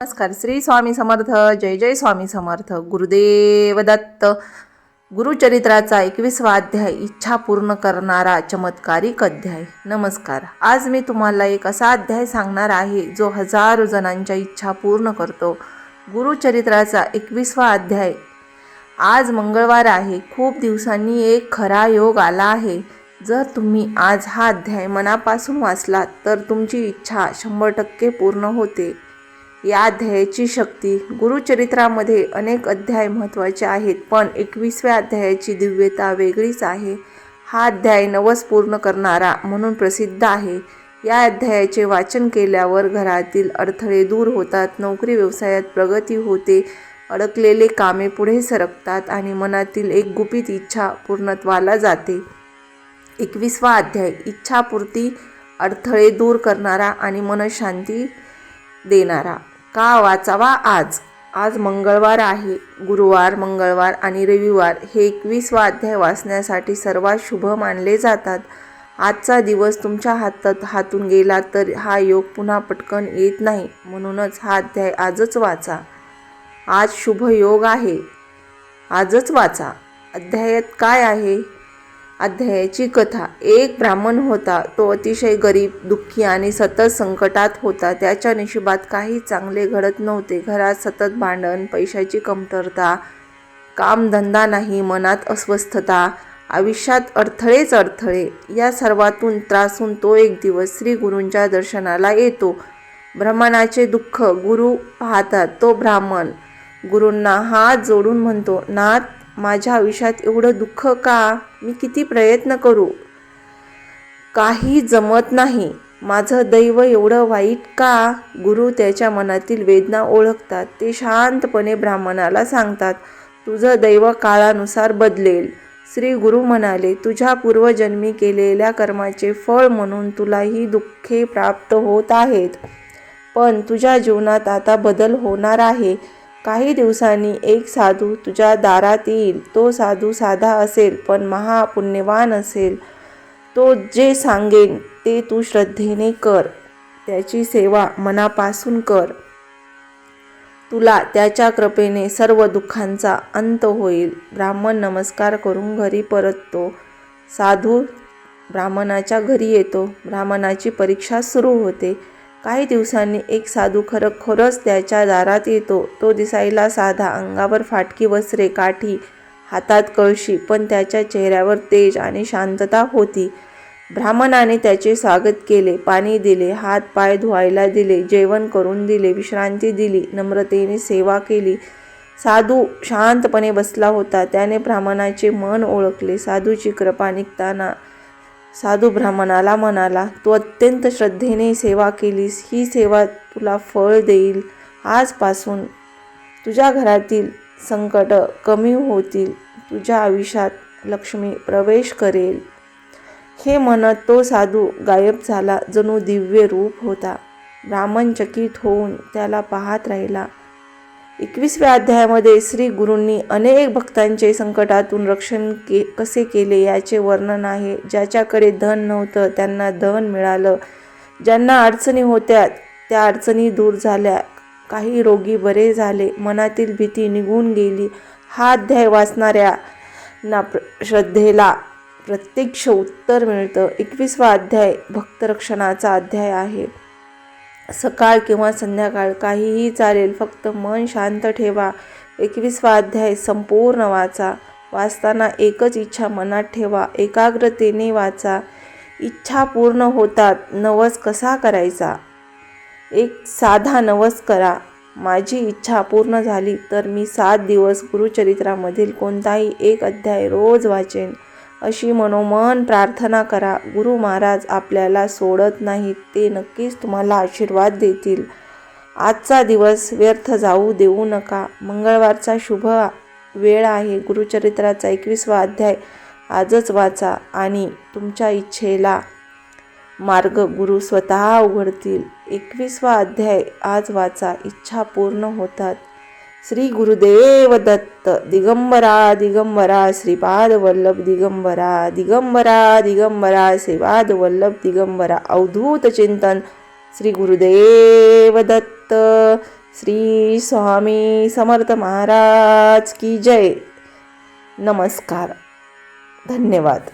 नमस्कार. श्री स्वामी समर्थ जय जय स्वामी समर्थ. गुरुदेव दत्त गुरुचरित्राचा एकवीसवा अध्याय इच्छा पूर्ण करणारा चमत्कारिक अध्याय. नमस्कार. आज मी तुम्हाला एक असा अध्याय सांगणार आहे जो हजारो जणांच्या इच्छा पूर्ण करतो. गुरुचरित्राचा एकवीसवा अध्याय. आज मंगळवार आहे. खूप दिवसांनी एक खरा योग आला आहे. जर तुम्ही आज हा अध्याय मनापासून वाचलात तर तुमची इच्छा शंभर टक्के पूर्ण होते. या अध्यायाची शक्ती गुरुचरित्रामध्ये अनेक अध्याय महत्त्वाचे आहेत पण एकवीसव्या अध्यायाची दिव्यता वेगळीच आहे. हा अध्याय नवस पूर्ण करणारा म्हणून प्रसिद्ध आहे. या अध्यायाचे वाचन केल्यावर घरातील अडथळे दूर होतात नोकरी व्यवसायात प्रगती होते अडकलेले कामे पुढे सरकतात आणि मनातील एक गुपित इच्छा पूर्णत्वाला जाते. एकवीसवा अध्याय इच्छापूर्ती अडथळे दूर करणारा आणि मनशांती देणारा. का वाचावा आज? आज मंगळवार आहे. गुरुवार मंगळवार आणि रविवार हे एकवीसवा अध्याय वाचण्यासाठी सर्वात शुभ मानले जातात. आजचा दिवस तुमच्या हातात हातून गेला तर हा योग पुन्हा पटकन येत नाही. म्हणूनच हा अध्याय आजच वाचा. आज शुभ योग आहे. आजच वाचा. अध्यायात काय आहे? अध्यायाची कथा. एक ब्राह्मण होता. तो अतिशय गरीब दुःखी आणि सतत संकटात होता. त्याच्या निशिबात काही चांगले घडत नव्हते. घरात सतत भांडण पैशाची कमतरता कामधंदा नाही मनात अस्वस्थता आयुष्यात अडथळेच अडथळे. या सर्वातून त्रासून तो एक दिवस श्री गुरूंच्या दर्शनाला येतो. ब्राह्मणाचे दुःख गुरु पाहतात. तो ब्राह्मण गुरूंना हात जोडून म्हणतो नाथ माझ्या आयुष्यात एवढं दुःख का? मी किती प्रयत्न करू? काही जमत नाही. माझं दैव एवढं वाईट का? गुरु त्याच्या मनातील वेदना ओळखतात. ते शांतपणे ब्राह्मणाला सांगतात तुझं दैव काळानुसार बदलेल. श्री गुरु म्हणाले तुझ्या पूर्वजन्मी केलेल्या कर्माचे फळ म्हणून तुला ही दुःखे प्राप्त होत आहेत. पण तुझ्या जीवनात आता बदल होणार आहे. काही दिवसांनी एक साधू तुझ्या दारात येईल. तो साधू साधा असेल पण महापुण्यवान असेल. तो जे सांगेन ते तू श्रद्धेने कर. त्याची सेवा मनापासून कर. तुला त्याच्या कृपेने सर्व दुःखांचा अंत होईल. ब्राह्मण नमस्कार करून घरी परततो. साधू ब्राह्मणाच्या घरी येतो. ब्राह्मणाची परीक्षा सुरू होते. काही दिवसांनी एक साधू खरोखरच त्याच्या दारात येतो. तो दिसायला साधा अंगावर फाटकी वस्त्रे काठी हातात कळशी पण त्याच्या चेहऱ्यावर तेज आणि शांतता होती. ब्राह्मणाने त्याचे स्वागत केले पाणी दिले हात पाय धुवायला दिले जेवण करून दिले विश्रांती दिली नम्रतेने सेवा केली. साधू शांतपणे बसला होता. त्याने ब्राह्मणाचे मन ओळखले. साधूची कृपा निघताना साधू ब्राह्मणाला म्हणाला तू अत्यंत श्रद्धेने सेवा केलीस. ही सेवा तुला फळ देईल. आजपासून तुझ्या घरातील संकट कमी होतील. तुझ्या आयुष्यात लक्ष्मी प्रवेश करेल. हे म्हणत तो साधू गायब झाला. जणू दिव्य रूप होता. ब्राह्मण चकित होऊन त्याला पाहत राहिला. एकवीसव्या अध्यायामध्ये श्री गुरूंनी अनेक भक्तांचे संकटातून रक्षण के कसे केले याचे वर्णन आहे. ज्याच्याकडे धन नव्हतं त्यांना धन मिळालं. ज्यांना अडचणी होत्या त्या अडचणी दूर झाल्या. काही रोगी बरे झाले. मनातील भीती निघून गेली. हा अध्याय वाचणाऱ्यांना प्र श्रद्धेला प्रत्यक्ष उत्तर मिळतं. एकवीसवा अध्याय भक्तरक्षणाचा अध्याय आहे. सकाळ किंवा संध्याकाळ काहीही चालेल फक्त मन शांत ठेवा. एकविसवा अध्याय संपूर्ण वाचा. वाचताना एकच इच्छा मनात ठेवा. एकाग्रतेने वाचा. इच्छा पूर्ण होतात नवस कसा करायचा? एक साधा नवस करा. माझी इच्छा पूर्ण झाली तर मी सात दिवस गुरुचरित्रामधील कोणताही एक अध्याय रोज वाचेन. अशी मनोमन प्रार्थना करा. गुरु महाराज आपल्याला सोडत नाहीत ते नक्कीच तुम्हाला आशीर्वाद देतील. आजचा दिवस व्यर्थ जाऊ देऊ नका. मंगळवारचा शुभ वेळ आहे. गुरुचरित्राचा एकवीसवा अध्याय आजच वाचा आणि तुमच्या इच्छेला मार्ग गुरु स्वतः उघडतील. एकवीसवा अध्याय आज वाचा. इच्छा पूर्ण होतात. श्री गुरुदेव दत्त दिगंबरा दिगंबरा श्रीपाद वल्लभ दिगंबरा दिगंबरा दिगंबरा श्रीपाद वल्लभ दिगंबरा अवधूत चिंतन श्री गुरुदेव दत्त श्री स्वामी समर्थ महाराज की जय। नमस्कार धन्यवाद।